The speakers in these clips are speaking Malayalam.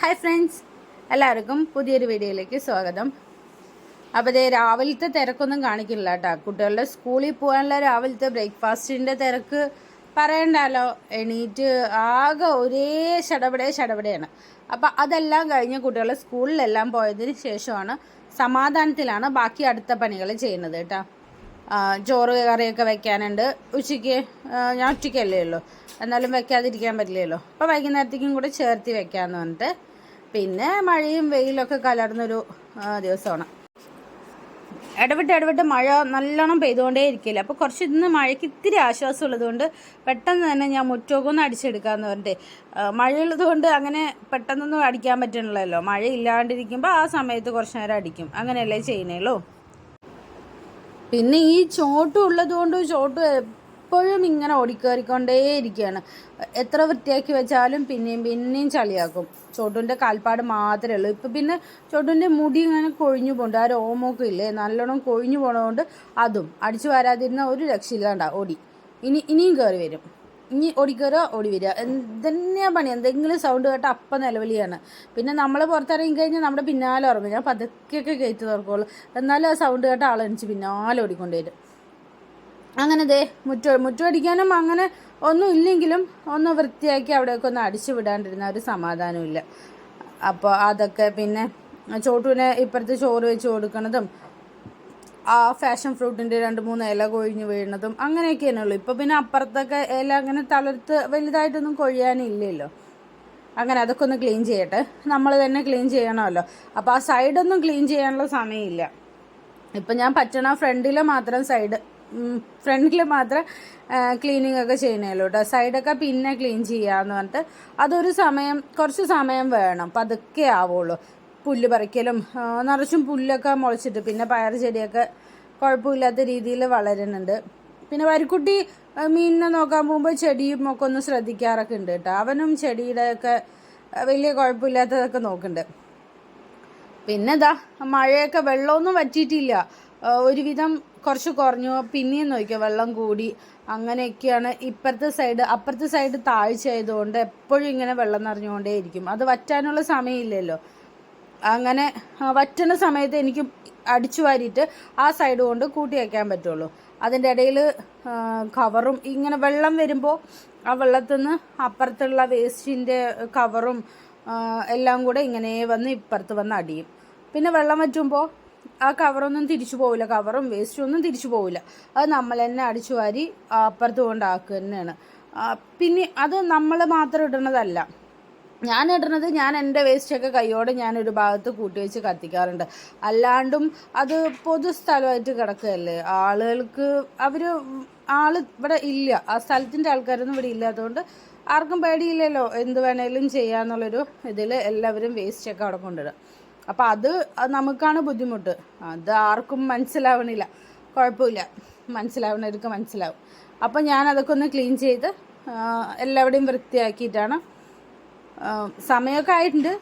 ഹായ് ഫ്രണ്ട്സ് എല്ലാവർക്കും പുതിയൊരു വീഡിയോയിലേക്ക് സ്വാഗതം. അപ്പോൾ ഇതേ രാവിലത്തെ തിരക്കൊന്നും കാണിക്കില്ല കേട്ടോ കുട്ടികളുടെ സ്കൂളിൽ പോകാനുള്ള രാവിലത്തെ ബ്രേക്ക്ഫാസ്റ്റിന്റെ തിരക്ക് പറയണ്ടല്ലോ. എണീറ്റ് ആകെ ഒരേ ശടപടേ ശടപടയാണ് അപ്പോൾ അതെല്ലാം കഴിഞ്ഞ് കുട്ടികളെ സ്കൂളിലെല്ലാം പോയതിന് ശേഷമാണ് സമാധാനത്തിലാണ് ബാക്കി അടുത്ത പണികൾ ചെയ്യുന്നത് കേട്ടോ ചോറ് കറിയൊക്കെ വെക്കാനുണ്ട്. ഉച്ചയ്ക്ക് ഞാൻ ഒറ്റയ്ക്കല്ലേ ഉള്ളൂ. എന്നാലും വെക്കാതിരിക്കാൻ പറ്റില്ലല്ലോ. അപ്പോൾ വൈകുന്നേരത്തേക്കും കൂടെ ചേർത്തി വെക്കാമെന്ന് പറഞ്ഞിട്ട് പിന്നെ മഴയും വെയിലൊക്കെ കലർന്നൊരു ദിവസമാണ്. ഇടവിട്ട് ഇടവിട്ട് മഴ നല്ലോണം പെയ്തുകൊണ്ടേ ഇരിക്കില്ല. അപ്പോൾ കുറച്ച് ഇന്ന് മഴയ്ക്ക് ഇത്തിരി ആശ്വാസം ഉള്ളതുകൊണ്ട് പെട്ടെന്ന് തന്നെ ഞാൻ മുറ്റമൊക്കെ ഒന്ന് അടിച്ചെടുക്കാമെന്ന് പറഞ്ഞിട്ട് മഴയുള്ളത് കൊണ്ട് അങ്ങനെ പെട്ടെന്നൊന്നും അടിക്കാൻ പറ്റണില്ലല്ലോ. മഴ ഇല്ലാണ്ടിരിക്കുമ്പോൾ ആ സമയത്ത് കുറച്ച് നേരം അടിക്കും. അങ്ങനെയല്ലേ ചെയ്യുന്നേളൂ പിന്നെ ഈ ചോട്ടും ഉള്ളതുകൊണ്ട് കൊണ്ട് ചോട്ടു എപ്പോഴും ഇങ്ങനെ ഓടിക്കേറിക്കൊണ്ടേ ഇരിക്കുകയാണ് എത്ര വൃത്തിയാക്കി വെച്ചാലും പിന്നെയും പിന്നെയും ചളിയാക്കും. ചോട്ടുന്റെ കാൽപ്പാട് മാത്രമേ ഉള്ളൂ. ഇപ്പം പിന്നെ ചോട്ടുന്റെ മുടി ഇങ്ങനെ കൊഴിഞ്ഞു പോകുന്നുണ്ട് ആ രോമൊക്കെ ഇല്ലേ? നല്ലോണം കൊഴിഞ്ഞു പോണതുകൊണ്ട് അതും അടിച്ചു വരാതിരുന്ന ഒരു രക്ഷയില്ലാണ്ടാ ഓടി. ഇനി ഇനിയും കയറി വരും. ഇനി ഓടിക്കയറുക ഓടി വരിക. എന്തെന്നെയാ പണി? എന്തെങ്കിലും സൗണ്ട് കേട്ടാൽ അപ്പം നിലവിളിയാണ്. പിന്നെ നമ്മൾ പുറത്തിറങ്ങി കഴിഞ്ഞാൽ നമ്മുടെ പിന്നാലെ ഉറങ്ങും. ഞാൻ പതുക്കെയൊക്കെ കയറ്റി തുറക്കുള്ളൂ. എന്നാലും ആ സൗണ്ട് കേട്ട ആളെണിച്ച് പിന്നാലെ ഓടിക്കൊണ്ടുവരും അങ്ങനെ ദേ മുറ്റ മുറ്റടിക്കാനും അങ്ങനെ ഒന്നും ഇല്ലെങ്കിലും ഒന്ന് വൃത്തിയാക്കി അവിടെയൊക്കെ ഒന്ന് അടിച്ചു വിടാണ്ടിരുന്ന ഒരു സമാധാനമില്ല അപ്പോൾ അതൊക്കെ പിന്നെ ചോട്ടുവിനെ ഇപ്പുറത്ത് ചോറ് വെച്ച് കൊടുക്കണതും ആ ഫാഷൻ ഫ്രൂട്ടിന്റെ രണ്ട് മൂന്ന് ഇല കൊഴിഞ്ഞ് വീഴുന്നതും അങ്ങനെയൊക്കെയാണ് ഉള്ളൂ ഇപ്പോൾ പിന്നെ അപ്പുറത്തൊക്കെ ഇല അങ്ങനെ തളർത്ത് വലുതായിട്ടൊന്നും കൊഴിയാനില്ലല്ലോ. അങ്ങനെ അതൊക്കെ ഒന്ന് ക്ലീൻ ചെയ്യട്ടെ. നമ്മൾ തന്നെ ക്ലീൻ ചെയ്യണമല്ലോ. അപ്പോൾ ആ സൈഡൊന്നും ക്ലീൻ ചെയ്യാനുള്ള സമയമില്ല. ഇപ്പം ഞാൻ പറ്റണ ഫ്രണ്ടിൽ മാത്രം സൈഡ് ഫ്രണ്ടിൽ മാത്രം ക്ലീനിങ് ഒക്കെ ചെയ്യണല്ലോ കേട്ടോ. സൈഡൊക്കെ പിന്നെ ക്ലീൻ ചെയ്യാന്ന് പറഞ്ഞിട്ട് അതൊരു സമയം കുറച്ച് സമയം വേണം. പതുക്കെ ആവുള്ളൂ. പുല്ല് പറിക്കലും നിറച്ചും പുല്ലൊക്കെ മുളച്ചിട്ട് പിന്നെ പയർ ചെടിയൊക്കെ കുഴപ്പമില്ലാത്ത രീതിയിൽ വളരുന്നുണ്ട്. പിന്നെ വരിക്കുട്ടി മീനിനെ നോക്കാൻ പോകുമ്പോൾ ചെടിയും ഒക്കെ ഒന്ന് ശ്രദ്ധിക്കാറൊക്കെ ഉണ്ട് കേട്ടോ. അവനും ചെടിയുടെ ഒക്കെ ആ, വലിയ കുഴപ്പമില്ലാത്തതൊക്കെ നോക്കുന്നുണ്ട്. പിന്നെ ഇതാ മഴയൊക്കെ വെള്ളമൊന്നും വറ്റിയിട്ടില്ല. ആ, ഒരുവിധം കുറച്ച് കുറഞ്ഞു. പിന്നെയും നോക്കിയോ വെള്ളം കൂടി. അങ്ങനെയൊക്കെയാണ് ഇപ്പുറത്തെ സൈഡ് അപ്പുറത്തെ സൈഡ് താഴ്ച ആയതുകൊണ്ട് എപ്പോഴും ഇങ്ങനെ വെള്ളം നിറഞ്ഞുകൊണ്ടേയിരിക്കും. അത് വറ്റാനുള്ള സമയമില്ലല്ലോ. അങ്ങനെ വറ്റുന്ന സമയത്ത് എനിക്ക് അടിച്ചു വാരിയിട്ട് ആ സൈഡ് കൊണ്ട് കൂട്ടി വയ്ക്കാൻ പറ്റുള്ളൂ. അതിന്റെ ഇടയിൽ കവറും ഇങ്ങനെ വെള്ളം വരുമ്പോൾ ആ വെള്ളത്തിൽ നിന്ന് അപ്പുറത്തുള്ള വേസ്റ്റിന്റെ കവറും എല്ലാം കൂടെ ഇങ്ങനെ വന്ന് ഇപ്പുറത്ത് വന്ന് അടിയും. പിന്നെ വെള്ളം വറ്റുമ്പോൾ ആ കവറൊന്നും തിരിച്ചു പോവില്ല. കവറും വേസ്റ്റും ഒന്നും തിരിച്ചു പോവില്ല. അത് നമ്മൾ തന്നെ അടിച്ചു വാരി അപ്പുറത്ത് കൊണ്ടാക്കുക തന്നെയാണ് പിന്നെ അത് നമ്മൾ മാത്രം ഇടുന്നതല്ല. ഞാൻ ഇടുന്നത് ഞാൻ എന്റെ വേസ്റ്റൊക്കെ കൈയോടെ ഞാൻ ഒരു ഭാഗത്ത് കൂട്ടി വെച്ച് കത്തിക്കാറുണ്ട്. അല്ലാണ്ടും അത് പൊതു സ്ഥലമായിട്ട് കിടക്കുകയല്ലേ? ആളുകൾക്ക് അവർ ആൾ ഇവിടെ ഇല്ല. ആ സ്ഥലത്തിന്റെ ആൾക്കാരൊന്നും ഇവിടെ ഇല്ലാത്തതുകൊണ്ട് ആർക്കും പേടിയില്ലല്ലോ എന്ത് വേണേലും ചെയ്യാന്നുള്ളൊരു ഇതിൽ എല്ലാവരും വേസ്റ്റൊക്കെ അവിടെ കൊണ്ടിടുക അപ്പോൾ അത് നമുക്കാണ് ബുദ്ധിമുട്ട്. അത് ആർക്കും മനസ്സിലാവണില്ല. കുഴപ്പമില്ല. മനസ്സിലാവണവർക്ക് മനസ്സിലാവും. അപ്പോൾ ഞാൻ അതൊക്കെ ഒന്ന് ക്ലീൻ ചെയ്ത് എല്ലാവരുടെയും വൃത്തിയാക്കിയിട്ടാണ് സമയമൊക്കെ ആയിട്ടുണ്ട്.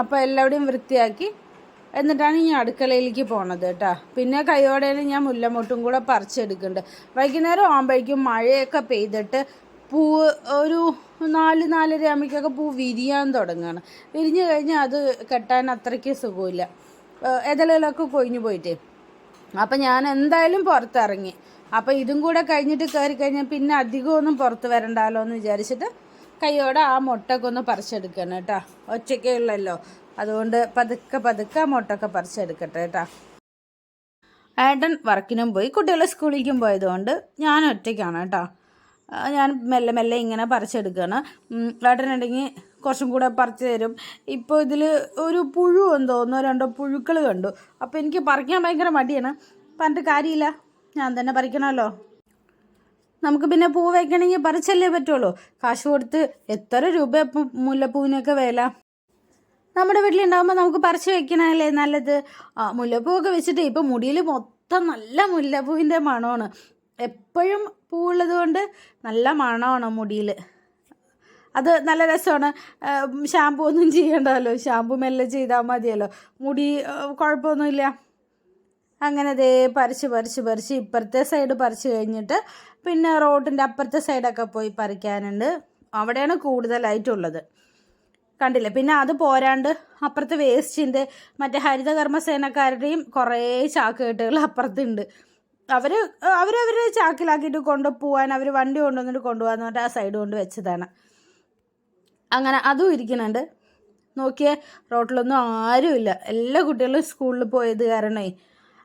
അപ്പോൾ എല്ലാവിടെയും വൃത്തിയാക്കി. എന്നിട്ടാണ് ഞാൻ അടുക്കളയിലേക്ക് പോണത് കേട്ടോ. പിന്നെ കൈയോടെയാണ് ഞാൻ മുല്ലമൊട്ടും കൂടെ പറിച്ചെടുക്കുന്നുണ്ട്. വൈകുന്നേരം ആകുമ്പോഴേക്കും മഴയൊക്കെ പെയ്തിട്ട് പൂവ് ഒരു നാല് നാലര ആകുമ്പോഴേക്കൊക്കെ പൂ വിരിയാൻ തുടങ്ങുകയാണ്. വിരിഞ്ഞു കഴിഞ്ഞാൽ അത് കെട്ടാൻ അത്രയ്ക്ക് സുഖമില്ല. ഇതളിലൊക്കെ കൊഴിഞ്ഞു പോയിട്ടേ. അപ്പം ഞാൻ എന്തായാലും പുറത്തിറങ്ങി. അപ്പം ഇതും കൂടെ കഴിഞ്ഞിട്ട് കയറി കഴിഞ്ഞാൽ പിന്നെ അധികമൊന്നും പുറത്ത് വരണ്ടല്ലോ എന്ന് വിചാരിച്ചിട്ട് കൈയോടെ ആ മുട്ടൊക്കെ ഒന്ന് പറിച്ചെടുക്കണം കേട്ടോ. ഒറ്റയ്ക്കേ ഉള്ളല്ലോ. അതുകൊണ്ട് പതുക്കെ പതുക്കെ ആ മുട്ടൊക്കെ പറിച്ചെടുക്കട്ടെ കേട്ടോ. ഏട്ടൻ വർക്കിനും പോയി കുട്ടികളെ സ്കൂളിലേക്കും പോയതുകൊണ്ട് ഞാൻ ഒറ്റയ്ക്കാണ് കേട്ടോ. ഞാൻ മെല്ലെ മെല്ലെ ഇങ്ങനെ പറിച്ചെടുക്കുകയാണ് ഏട്ടനുണ്ടെങ്കിൽ കുറച്ചും കൂടെ പറിച്ചു തരും. ഇപ്പോൾ ഇതിൽ ഒരു പുഴു എന്തോ ഒന്നോ രണ്ടോ പുഴുക്കൾ കണ്ടു. അപ്പോൾ എനിക്ക് പറിക്കാൻ ഭയങ്കര മടിയാണ്. പറഞ്ഞിട്ട് കാര്യമില്ല. ഞാൻ തന്നെ പറിക്കണമല്ലോ. നമുക്ക് പിന്നെ പൂ വയ്ക്കണമെങ്കിൽ പറിച്ചല്ലേ പറ്റുള്ളൂ. കാശ് കൊടുത്ത് എത്ര രൂപ മുല്ലപ്പൂവിനൊക്കെ വില? നമ്മുടെ വീട്ടിലുണ്ടാകുമ്പോൾ നമുക്ക് പറിച്ച് വെക്കണല്ലേ നല്ലത്? മുല്ലപ്പൂവൊക്കെ വെച്ചിട്ട് ഇപ്പം മുടിയിൽ മൊത്തം നല്ല മുല്ലപ്പൂവിന്റെ മണമാണ്. എപ്പോഴും പൂവുള്ളത് കൊണ്ട് നല്ല മണമാണ് മുടിയിൽ. അത് നല്ല രസമാണ്. ഷാമ്പു ഒന്നും ചെയ്യണ്ടല്ലോ? ഷാമ്പു മെല്ലെ ചെയ്താൽ മതിയല്ലോ. മുടി കുഴപ്പമൊന്നുമില്ല. അങ്ങനെ ദേ പറിച്ച് പറിച്ച് പറിച്ച് ഇപ്പുറത്തെ സൈഡ് പറിച്ച് കഴിഞ്ഞിട്ട് പിന്നെ റോഡിന്റെ അപ്പുറത്തെ സൈഡൊക്കെ പോയി പറിക്കാനുണ്ട്. അവിടെയാണ് കൂടുതലായിട്ടുള്ളത്. കണ്ടില്ലേ? പിന്നെ അത് പോരാണ്ട് അപ്പുറത്ത് വേസ്റ്റിന്റെ മറ്റേ ഹരിതകർമ്മസേനക്കാരുടെയും കുറേ ചാക്കുകെട്ടുകൾ അപ്പുറത്തുണ്ട്. അവർ അവരവരുടെ ചാക്കിലാക്കിയിട്ട് കൊണ്ടുപോകാൻ അവർ വണ്ടി കൊണ്ടുവന്നിട്ട് കൊണ്ടുപോകാന്ന് പറഞ്ഞിട്ട് ആ സൈഡ് കൊണ്ട് വെച്ചതാണ്. അങ്ങനെ അതും ഇരിക്കുന്നുണ്ട്. നോക്കിയേ റോട്ടിലൊന്നും ആരുമില്ല. എല്ലാ കുട്ടികളും സ്കൂളിൽ പോയത് കാരണമേ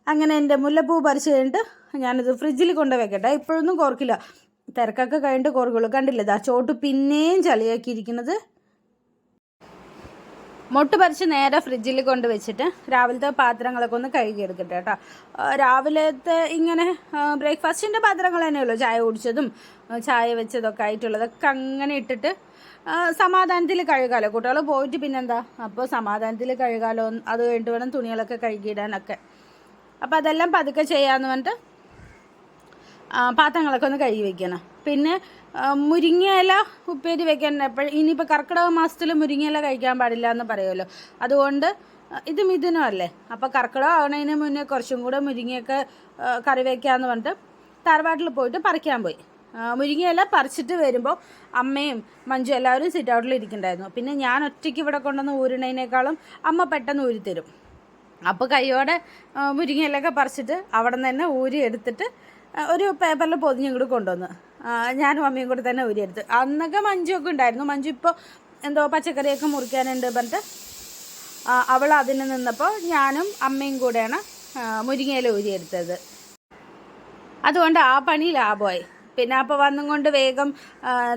അങ്ങനെ എന്റെ മുല്ലപ്പൂ പറിച്ച് കഴിഞ്ഞിട്ട് ഞാനിത് ഫ്രിഡ്ജിൽ കൊണ്ട് വെക്കട്ടെ. ഇപ്പോഴൊന്നും കോർക്കില്ല. തിരക്കൊക്കെ കഴിഞ്ഞിട്ട് കോർക്കുള്ളൂ. കണ്ടില്ല? ഇതാ ചോട്ട് പിന്നെയും ചളിയാക്കിയിരിക്കുന്നത്. മുട്ട് പറിച്ച് നേരെ ഫ്രിഡ്ജിൽ കൊണ്ട് വെച്ചിട്ട് രാവിലത്തെ പാത്രങ്ങളൊക്കെ ഒന്ന് കഴുകിയെടുക്കട്ടെ കേട്ടോ. രാവിലത്തെ ഇങ്ങനെ ബ്രേക്ക്ഫാസ്റ്റിന്റെ പാത്രങ്ങൾ തന്നെയുള്ളൂ ചായ കുടിച്ചതും ചായ വെച്ചതൊക്കെ ആയിട്ടുള്ളതൊക്കെ അങ്ങനെ ഇട്ടിട്ട് സമാധാനത്തിൽ കഴുകാലോ. കുട്ടികൾ പോയിട്ട് പിന്നെന്താ? അപ്പോൾ സമാധാനത്തിൽ കഴുകാലോ. അത് കഴിഞ്ഞിട്ട് വേണം തുണികളൊക്കെ കഴുകിയിടാനൊക്കെ. അപ്പോൾ അതെല്ലാം പതുക്കെ ചെയ്യാമെന്ന് പറഞ്ഞിട്ട് പാത്രങ്ങളൊക്കെ ഒന്ന് കഴുകി വെക്കണം. പിന്നെ മുരിങ്ങയില ഉപ്പേരി വെക്കാൻ എപ്പോഴും ഇനിയിപ്പോൾ കർക്കിടക മാസത്തിൽ മുരിങ്ങയില കഴിക്കാൻ പാടില്ല എന്ന് പറയുമല്ലോ. അതുകൊണ്ട് ഇത് മിഥുനമല്ലേ അപ്പോൾ കർക്കിടകം ആവണതിന് മുന്നേ കുറച്ചും കൂടെ മുരിങ്ങയൊക്കെ കറി വയ്ക്കാമെന്ന് പറഞ്ഞിട്ട് തറവാട്ടിൽ പോയിട്ട് പറിക്കാൻ പോയി. മുരിങ്ങയില പറിച്ചിട്ട് വരുമ്പോൾ അമ്മയും മഞ്ജു എല്ലാവരും സിറ്റ് ഔട്ടിൽ ഇരിക്കണ്ടായിരുന്നു. പിന്നെ ഞാൻ ഒറ്റയ്ക്ക് ഇവിടെ കൊണ്ടുവന്ന് ഊരണതിനേക്കാളും അമ്മ പെട്ടെന്ന് ഊരിത്തരും. തരും അപ്പോൾ കൈയോടെ മുരിങ്ങയിലൊക്കെ പറിച്ചിട്ട് അവിടെ നിന്ന് തന്നെ ഊരി എടുത്തിട്ട് ഒരു പേപ്പറിൽ പൊതിഞ്ഞും കൂടി കൊണ്ടുവന്ന് ഞാനും അമ്മയും കൂടി തന്നെ ഊരി എടുത്ത്. അന്നൊക്കെ മഞ്ജു ഒക്കെ ഉണ്ടായിരുന്നു. മഞ്ജു ഇപ്പോൾ എന്തോ പച്ചക്കറിയൊക്കെ മുറിക്കാനുണ്ട് പറഞ്ഞിട്ട് അവൾ അതിന് നിന്നപ്പോൾ ഞാനും അമ്മയും കൂടെയാണ് മുരിങ്ങയില ഊരി എടുത്തത്. അതുകൊണ്ട് ആ പണി ലാഭമായി. പിന്നെ അപ്പോൾ വന്നും കൊണ്ട് വേഗം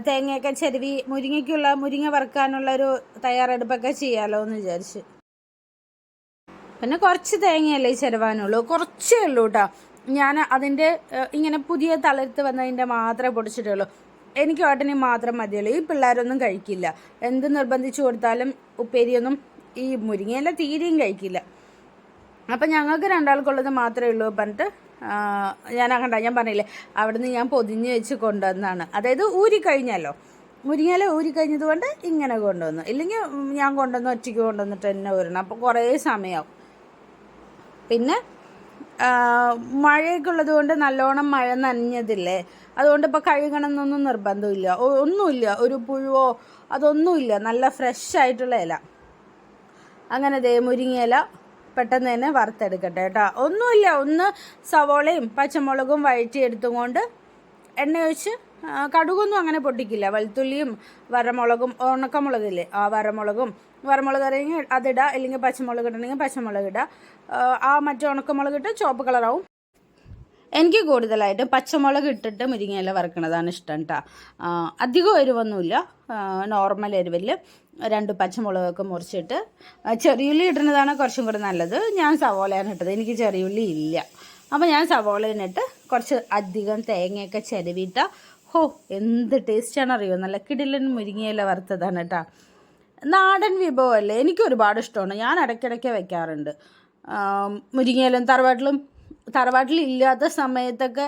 തേങ്ങയൊക്കെ ചെരുവി മുരിങ്ങയ്ക്കുള്ള മുരിങ്ങ വറുക്കാനുള്ള ഒരു തയ്യാറെടുപ്പൊക്കെ ചെയ്യാമല്ലോ എന്ന് വിചാരിച്ച്. പിന്നെ കുറച്ച് തേങ്ങയല്ലേ ചിരവാനുള്ളൂ. കുറച്ചേ ഉള്ളൂ കേട്ടോ ഞാൻ അതിന്റെ ഇങ്ങനെ പുതിയ തളർത്ത് വന്നതിന്റെ മാത്രമേ പൊടിച്ചിട്ടുള്ളൂ. എനിക്ക് ഏട്ടന് മാത്രം മതിയുള്ളൂ. ഈ പിള്ളേരൊന്നും കഴിക്കില്ല. എന്ത് നിർബന്ധിച്ചു കൊടുത്താലും ഉപ്പേരിയൊന്നും ഈ മുരിങ്ങയില തീരെയും കഴിക്കില്ല. അപ്പം ഞങ്ങൾക്ക് രണ്ടാൾക്കുള്ളത് മാത്രമേ ഉള്ളൂ പറഞ്ഞിട്ട് ഞാൻ കണ്ട ഞാൻ പറഞ്ഞില്ലേ അവിടുന്ന് ഞാൻ പൊതിഞ്ഞ് വെച്ച് കൊണ്ടുവന്നതാണ് അതായത് ഊരിക്കഴിഞ്ഞല്ലോ മുരിങ്ങയില ഊരിക്കഴിഞ്ഞത് കൊണ്ട് ഇങ്ങനെ കൊണ്ടുവന്നു. ഇല്ലെങ്കിൽ ഞാൻ കൊണ്ടുവന്ന് ഒറ്റയ്ക്ക് കൊണ്ടുവന്നിട്ട് തന്നെ വരണം അപ്പോൾ കുറേ സമയമാവും പിന്നെ മഴയൊക്കെ കൊണ്ട് നല്ലോണം മഴ നനഞ്ഞതില്ലേ? അതുകൊണ്ട് ഇപ്പോൾ കഴുകണമെന്നൊന്നും നിർബന്ധമില്ല. ഒന്നുമില്ല. ഒരു പുഴുവോ അതൊന്നുമില്ല. നല്ല ഫ്രഷ് ആയിട്ടുള്ള ഇല. അങ്ങനെ ദേ മുരിങ്ങയില പെട്ടെന്ന് തന്നെ വറുത്തെടുക്കട്ടെ കേട്ടോ. ഒന്നുമില്ല. ഒന്ന് സവോളയും പച്ചമുളകും വഴറ്റിയെടുത്തും കൊണ്ട് എണ്ണ ഒഴിച്ച് കടുകൊന്നും അങ്ങനെ പൊട്ടിക്കില്ല. വെളുത്തുള്ളിയും വരമുളകും ഉണക്കമുളകില്ലേ? ആ വരമുളകും. വരമുളക് ഇറങ്ങി അതിടുക അല്ലെങ്കിൽ പച്ചമുളക് ഇടണമെങ്കിൽ പച്ചമുളക് ഇടുക ആ, മറ്റേ ഉണക്കമുളക് ഇട്ട് ചുവപ്പ് കളറാവും. എനിക്ക് കൂടുതലായിട്ട് പച്ചമുളക് ഇട്ടിട്ട് മുരിങ്ങയില വറുക്കണതാണ് ഇഷ്ടം കേട്ടോ അധികം എരിവൊന്നുമില്ല. നോർമൽ എരിവിൽ രണ്ട് പച്ചമുളകൊക്കെ മുറിച്ചിട്ട് ചെറിയ ചെറിയുള്ളി ഇടുന്നതാണ് കുറച്ചും കൂടെ നല്ലത്. ഞാൻ സവോളയാണ് ഇട്ടത്. എനിക്ക് ചെറിയുള്ളി ഇല്ല. അപ്പോൾ ഞാൻ സവോളയിനിട്ട് കുറച്ച് അധികം തേങ്ങയൊക്കെ ചിരവിയിട്ട ഹോ എന്ത് ടേസ്റ്റാണ് അറിയോ നല്ല കിടിലൻ മുരിങ്ങയില വറുത്തതാണ് കേട്ടോ നാടൻ വിഭവമല്ലേ എനിക്ക് ഒരുപാട് ഇഷ്ടമാണ്. ഞാൻ ഇടയ്ക്കിടയ്ക്ക് വെക്കാറുണ്ട്. മുരിങ്ങയിലും തറവാട്ടിലും തറവാട്ടിലില്ലാത്ത സമയത്തൊക്കെ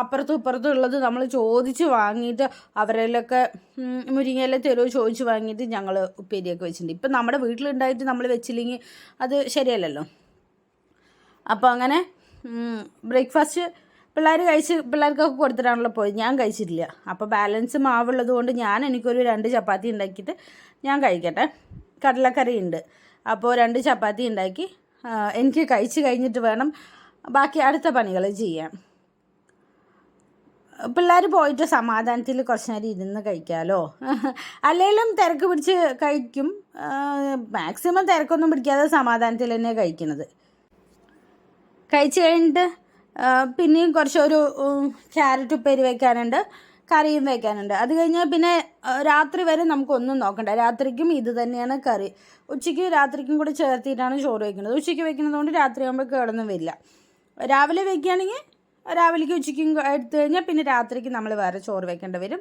അപ്പുറത്തും ഇപ്പുറത്തും ഉള്ളത് നമ്മൾ ചോദിച്ച് വാങ്ങിയിട്ട് അവരിലൊക്കെ ഉം, മുരിങ്ങയില തെരുവ് ചോദിച്ച് വാങ്ങിയിട്ട് ഞങ്ങൾ ഉപ്പേരിയൊക്കെ വെച്ചിട്ടുണ്ട്. ഇപ്പം നമ്മുടെ വീട്ടിലുണ്ടായിട്ട് നമ്മൾ വെച്ചില്ലെങ്കിൽ അത് ശരിയല്ലല്ലോ. അപ്പോൾ അങ്ങനെ ബ്രേക്ക്ഫാസ്റ്റ് പിള്ളേർ കഴിച്ച് പിള്ളേർക്കൊക്കെ കൊടുത്തിട്ടാണല്ലോ പോയത്. ഞാൻ കഴിച്ചിട്ടില്ല. അപ്പോൾ ബാലൻസ് മാവുള്ളത് കൊണ്ട് ഞാൻ എനിക്കൊരു രണ്ട് ചപ്പാത്തി ഉണ്ടാക്കിയിട്ട് ഞാൻ കഴിക്കട്ടെ. കടലക്കറി ഉണ്ട്. അപ്പോൾ രണ്ട് ചപ്പാത്തി ഉണ്ടാക്കി എനിക്ക് കഴിച്ച് കഴിഞ്ഞിട്ട് വേണം ബാക്കി അടുത്ത പണികൾ ചെയ്യാൻ. പിള്ളേർ പോയിട്ട് സമാധാനത്തിൽ കുറച്ച് നേരം ഇരുന്ന് കഴിക്കാമല്ലോ അല്ലെങ്കിലും തിരക്ക് പിടിച്ച് കഴിക്കും. മാക്സിമം തിരക്കൊന്നും പിടിക്കാതെ സമാധാനത്തിൽ തന്നെ കഴിക്കുന്നത് കഴിച്ച് കഴിഞ്ഞിട്ട് പിന്നെയും കുറച്ച് ഒരു ക്യാരറ്റ് ഉപ്പേരി വെക്കാനുണ്ട് കറിയും വെക്കാനുണ്ട്. അത് കഴിഞ്ഞാൽ പിന്നെ രാത്രി വരെ നമുക്കൊന്നും നോക്കണ്ട. രാത്രിക്കും ഇത് തന്നെയാണ് കറി. ഉച്ചയ്ക്ക് രാത്രിക്കും കൂടെ ചേർത്തിട്ടാണ് ചോറ് വെക്കുന്നത്. ഉച്ചയ്ക്ക് വെക്കുന്നത് കൊണ്ട് രാത്രി ആകുമ്പോൾ കേടൊന്നും വരില്ല. രാവിലെ വെക്കുകയാണെങ്കിൽ രാവിലേക്ക് ഉച്ചയ്ക്കും എടുത്തു കഴിഞ്ഞാൽ പിന്നെ രാത്രിക്ക് നമ്മൾ വേറെ ചോറ് വയ്ക്കേണ്ടി വരും.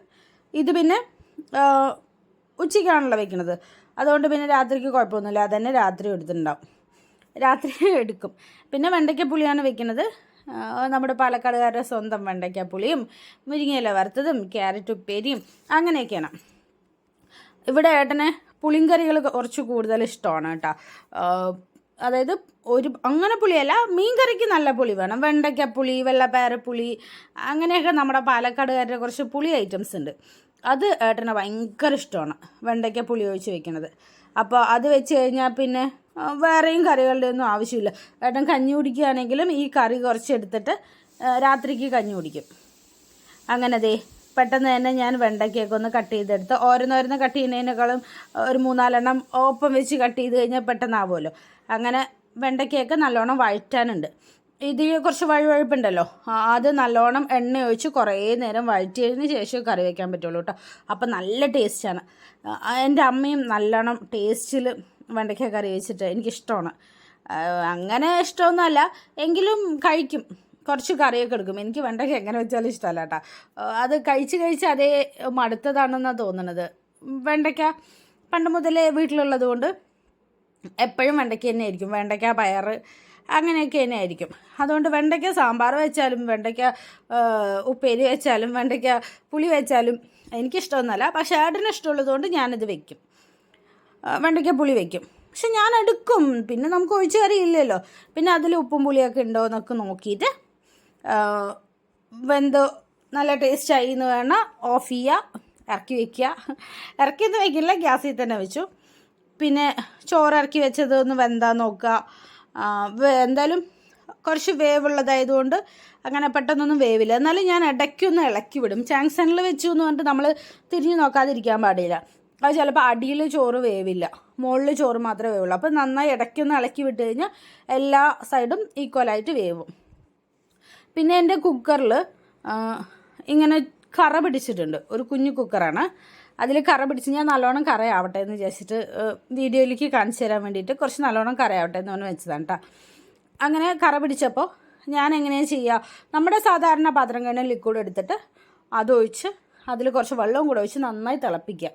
ഇത് പിന്നെ ഉച്ചയ്ക്കാണല്ലോ വെക്കുന്നത്. അതുകൊണ്ട് പിന്നെ രാത്രിക്ക് കുഴപ്പമൊന്നുമില്ല. അതന്നെ രാത്രി എടുത്തിട്ടുണ്ടാവും. രാത്രി എടുക്കും. പിന്നെ വെണ്ടയ്ക്ക പുളിയാണ് വെക്കുന്നത്. നമ്മുടെ പാലക്കാടുകാരുടെ സ്വന്തം വെണ്ടയ്ക്ക പുളിയും മുരിങ്ങയില വറുത്തതും ക്യാരറ്റ് ഉപ്പേരിയും അങ്ങനെയൊക്കെയാണ്. ഇവിടെ ഏട്ടന് പുളിങ്കറികൾ കുറച്ച് കൂടുതൽ ഇഷ്ടമാണ് കേട്ടോ. അതായത് ഒരു അങ്ങനെ പുളിയല്ല മീൻ കറിക്ക് നല്ല പുളി വേണം. വെണ്ടയ്ക്ക പുളി പുളി അങ്ങനെയൊക്കെ നമ്മുടെ പാലക്കാടുകാരുടെ കുറച്ച് പുളി ഐറ്റംസ് ഉണ്ട്. അത് ഏട്ടനെ ഭയങ്കര ഇഷ്ടമാണ് വെണ്ടയ്ക്ക പുളി ഒഴിച്ച് വെക്കണത് അപ്പോൾ അത് വെച്ച് കഴിഞ്ഞാൽ പിന്നെ വേറെയും കറികളുടെ ഒന്നും ആവശ്യമില്ല. ഏട്ടൻ കഞ്ഞി കുടിക്കുകയാണെങ്കിലും ഈ കറി കുറച്ചെടുത്തിട്ട് രാത്രിക്ക് കഞ്ഞി കുടിക്കും. അങ്ങനെ ദേ പെട്ടെന്ന് തന്നെ ഞാൻ വെണ്ടയ്ക്കൊക്കെ ഒന്ന് കട്ട് ചെയ്തെടുത്ത് ഓരോന്നോരോന്ന് കട്ട് ചെയ്യുന്നതിനേക്കാളും ഒരു മൂന്നാലെണ്ണം ഓപ്പം വെച്ച് കട്ട് ചെയ്ത് കഴിഞ്ഞാൽ പെട്ടെന്നാവുമല്ലോ. അങ്ങനെ വെണ്ടയ്ക്കൊക്കെ നല്ലോണം വഴറ്റാനുണ്ട്. ഇതിൽ കുറച്ച് വഴുവഴുപ്പുണ്ടല്ലോ. അത് നല്ലോണം എണ്ണ ഒഴിച്ച് കുറേ നേരം വഴറ്റിയതിന് ശേഷം കറി വയ്ക്കാൻ പറ്റുള്ളൂ കേട്ടോ. അപ്പം നല്ല ടേസ്റ്റാണ്. എന്റെ അമ്മയും നല്ലോണം ടേസ്റ്റിൽ വെണ്ടയ്ക്ക കറി വെച്ചിട്ട് എനിക്കിഷ്ടമാണ്. അങ്ങനെ ഇഷ്ടമൊന്നുമല്ല. എങ്കിലും കഴിക്കും. കുറച്ച് കറിയൊക്കെ എടുക്കും. എനിക്ക് വെണ്ടയ്ക്ക എങ്ങനെ വെച്ചാലും ഇഷ്ടമല്ല കേട്ടോ. അത് കഴിച്ച് കഴിച്ച് അതേ മടുത്തതാണെന്നാണ് തോന്നുന്നത് വെണ്ടയ്ക്ക പണ്ട് മുതലേ വീട്ടിലുള്ളത് കൊണ്ട് എപ്പോഴും വെണ്ടയ്ക്ക തന്നെ ആയിരിക്കും. വെണ്ടയ്ക്ക പയർ അങ്ങനെയൊക്കെ തന്നെ ആയിരിക്കും. അതുകൊണ്ട് വെണ്ടയ്ക്ക സാമ്പാർ വെച്ചാലും വെണ്ടയ്ക്ക ഉപ്പേരി വെച്ചാലും വെണ്ടയ്ക്ക പുളി വെച്ചാലും എനിക്കിഷ്ടമൊന്നുമല്ല. പക്ഷേ ഏട്ടന് ഇഷ്ടമുള്ളതുകൊണ്ട് ഞാനിത് വെക്കും. വെണ്ടയ്ക്ക പുളി വെക്കും. പക്ഷെ ഞാൻ എടുക്കും. പിന്നെ നമുക്ക് ഒഴിച്ച് കറി ഇല്ലല്ലോ. പിന്നെ അതിൽ ഉപ്പും പുളിയൊക്കെ ഉണ്ടോ എന്നൊക്കെ നോക്കിയിട്ട് വെന്ത് നല്ല ടേസ്റ്റായി എന്ന് വേണം ഓഫ് ചെയ്യുക ഇറക്കി വെക്കുക ഇറക്കിയൊന്നും വെക്കില്ല ഗ്യാസിൽ തന്നെ വെച്ചു. പിന്നെ ചോറ് ഇറക്കി വെച്ചത് ഒന്ന് വെന്താ നോക്കുക എന്തായാലും കുറച്ച് വേവുള്ളതായതുകൊണ്ട് അങ്ങനെ പെട്ടെന്നൊന്നും വേവില്ല. എന്നാലും ഞാൻ ഇടയ്ക്കൊന്ന് ഇളക്കി വിടും. ചാങ്സണിൽ വെച്ചു എന്ന് പറഞ്ഞിട്ട് നമ്മൾ തിരിഞ്ഞു നോക്കാതിരിക്കാൻ പാടില്ല. അത് ചിലപ്പോൾ അടിയിൽ ചോറ് വേവില്ല മുകളിൽ ചോറ് മാത്രമേ വേവുള്ളൂ. അപ്പോൾ നന്നായി ഇടയ്ക്കൊന്ന് ഇളക്കി വിട്ട് കഴിഞ്ഞാൽ എല്ലാ സൈഡും ഈക്വലായിട്ട് വേവും. പിന്നെ എന്റെ കുക്കറിൽ ഇങ്ങനെ കറ പിടിച്ചിട്ടുണ്ട്. ഒരു കുഞ്ഞു കുക്കറാണ്. അതിൽ കറ പിടിച്ച് ഞാൻ നല്ലോണം കറയാവട്ടെ എന്ന് വിചാരിച്ചിട്ട് വീഡിയോയിലേക്ക് കാണിച്ചു തരാൻ വേണ്ടിയിട്ട് കുറച്ച് നല്ലോണം കറയാവട്ടെ എന്ന് പറഞ്ഞ് വെച്ചതാണ് കേട്ടോ അങ്ങനെ കറ പിടിച്ചപ്പോൾ ഞാൻ എങ്ങനെയാണ് ചെയ്യുക നമ്മുടെ സാധാരണ പാത്രം കഴിഞ്ഞ ലിക്വിഡ് എടുത്തിട്ട് അതൊഴിച്ച് അതിൽ കുറച്ച് വെള്ളവും കൂടെ ഒഴിച്ച് നന്നായി തിളപ്പിക്കുക.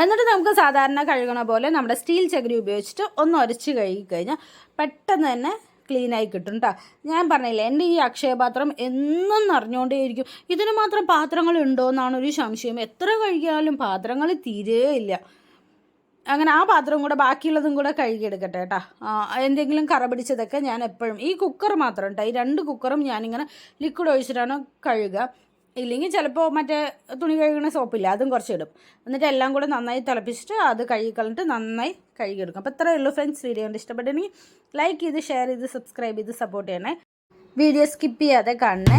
എന്നിട്ട് നമുക്ക് സാധാരണ കഴുകണ പോലെ നമ്മുടെ സ്റ്റീൽ ചകിരി ഉപയോഗിച്ചിട്ട് ഒന്ന് ഉരച്ച് കഴുകി കഴിഞ്ഞാൽ പെട്ടെന്ന് തന്നെ ക്ലീനായി കിട്ടും കേട്ടോ ഞാൻ പറഞ്ഞില്ലേ എന്റെ ഈ അക്ഷയപാത്രം എന്നും നിറഞ്ഞുകൊണ്ടേയിരിക്കും. ഇതിന് മാത്രം പാത്രങ്ങൾ ഉണ്ടോ എന്നാണ് ഒരു സംശയം. എത്ര കഴുകിയാലും പാത്രങ്ങൾ തീരെയില്ല അങ്ങനെ ആ പാത്രവും കൂടെ ബാക്കിയുള്ളതും കൂടെ കഴുകിയെടുക്കട്ടെ കേട്ടോ എന്തെങ്കിലും കറ പിടിച്ചതൊക്കെ ഞാൻ എപ്പോഴും ഈ കുക്കർ മാത്രം കേട്ടോ ഈ രണ്ട് കുക്കറും ഞാനിങ്ങനെ ലിക്വിഡ് ഒഴിച്ചിട്ടാണ് കഴുകുക. ഇല്ലെങ്കിൽ ചിലപ്പോൾ മറ്റേ തുണി കഴുകുന്ന സോപ്പില്ല അതും കുറച്ചിടും. എന്നിട്ട് എല്ലാം കൂടെ നന്നായി തിളപ്പിച്ചിട്ട് അത് കഴുകി കളഞ്ഞിട്ട് നന്നായി കഴുകിയെടുക്കും അപ്പോൾ ഇത്രയേ ഉള്ളൂ ഫ്രണ്ട്സ് വീഡിയോ കണ്ട് ഇഷ്ടപ്പെട്ടെങ്കിൽ ലൈക്ക് ചെയ്ത് ഷെയർ ചെയ്ത് സബ്സ്ക്രൈബ് ചെയ്ത് സപ്പോർട്ട് ചെയ്യണേ. വീഡിയോ സ്കിപ്പ് ചെയ്യാതെ കാണണേ.